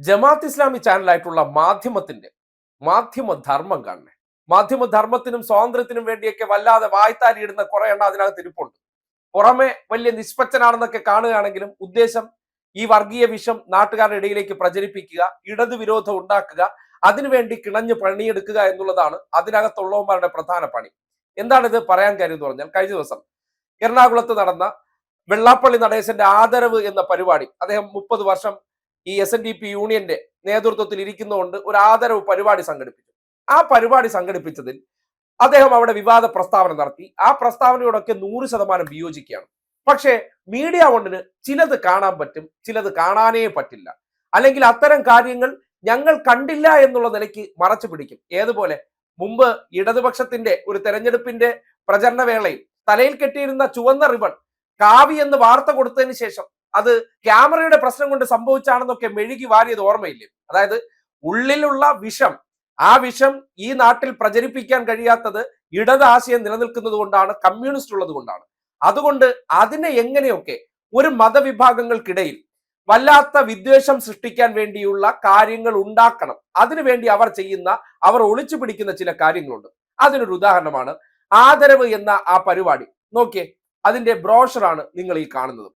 ജമാഅത്ത് ഇസ്ലാമി ചാനലായിട്ടുള്ള മാധ്യമത്തിന്റെ മാധ്യമ മാധ്യമധർമ്മം കാണണേ. മാധ്യമധർമ്മത്തിനും സ്വാതന്ത്ര്യത്തിനും വേണ്ടിയൊക്കെ വല്ലാതെ വായ്ത്താരിയിടുന്ന കുറെ എണ്ണം അതിനകത്ത് ഇരിപ്പുണ്ട്. പുറമെ വലിയ നിഷ്പക്ഷനാണെന്നൊക്കെ കാണുകയാണെങ്കിലും ഉദ്ദേശം ഈ വർഗീയ വിഷം നാട്ടുകാരുടെ ഇടയിലേക്ക് പ്രചരിപ്പിക്കുക ഇടതുവിരോധം ഉണ്ടാക്കുക അതിനുവേണ്ടി കിണഞ്ഞ് പണിയെടുക്കുക എന്നുള്ളതാണ് അതിനകത്തുള്ളവന്മാരുടെ പ്രധാന പണി. എന്താണ് പറയാൻ കാര്യം എന്ന് പറഞ്ഞാൽ കഴിഞ്ഞ ദിവസം എറണാകുളത്ത് നടന്ന വെള്ളാപ്പള്ളി നടേശന്റെ ആദരവ് എന്ന പരിപാടി അദ്ദേഹം മുപ്പത് വർഷം ഈ എസ് എൻ ഡി പി യൂണിയന്റെ നേതൃത്വത്തിൽ ഇരിക്കുന്നതുകൊണ്ട് ഒരു ആദരവ് പരിപാടി സംഘടിപ്പിച്ചു. ആ പരിപാടി സംഘടിപ്പിച്ചതിൽ അദ്ദേഹം അവിടെ വിവാദ പ്രസ്താവന നടത്തി. ആ പ്രസ്താവനയോടൊക്കെ നൂറ് ശതമാനം വിയോജിക്കുകയാണ്. പക്ഷേ മീഡിയ കൊണ്ടിന് ചിലത് കാണാൻ പറ്റും ചിലത് കാണാനേ പറ്റില്ല. അല്ലെങ്കിൽ അത്തരം കാര്യങ്ങൾ ഞങ്ങൾ കണ്ടില്ല എന്നുള്ള നിലയ്ക്ക് മറച്ചു പിടിക്കും. ഏതുപോലെ? മുമ്പ് ഇടതുപക്ഷത്തിന്റെ ഒരു തെരഞ്ഞെടുപ്പിന്റെ പ്രചരണ വേളയിൽ തലയിൽ കെട്ടിയിരുന്ന ചുവന്ന റിബൺ കാവി എന്ന് വാർത്ത കൊടുത്തതിന് ശേഷം അത് ക്യാമറയുടെ പ്രശ്നം കൊണ്ട് സംഭവിച്ചാണെന്നൊക്കെ മെഴുകി വാരിയത് ഓർമ്മയില്ലേ? അതായത് ഉള്ളിലുള്ള വിഷം ആ വിഷം ഈ നാട്ടിൽ പ്രചരിപ്പിക്കാൻ കഴിയാത്തത് ഇടത് ആശയം നിലനിൽക്കുന്നത് കൊണ്ടാണ് കമ്മ്യൂണിസ്റ്റ് ഉള്ളത് കൊണ്ടാണ്. അതുകൊണ്ട് അതിനെ എങ്ങനെയൊക്കെ ഒരു മതവിഭാഗങ്ങൾക്കിടയിൽ വല്ലാത്ത വിദ്വേഷം സൃഷ്ടിക്കാൻ വേണ്ടിയുള്ള കാര്യങ്ങൾ ഉണ്ടാക്കണം. അതിനുവേണ്ടി അവർ ചെയ്യുന്ന അവർ ഒളിച്ചു പിടിക്കുന്ന ചില കാര്യങ്ങളുണ്ട്. അതിനൊരു ഉദാഹരണമാണ് ആദരവ് എന്ന ആ പരിപാടി. നോക്കിയേ അതിന്റെ ബ്രോഷറാണ് നിങ്ങൾ ഈ കാണുന്നത്.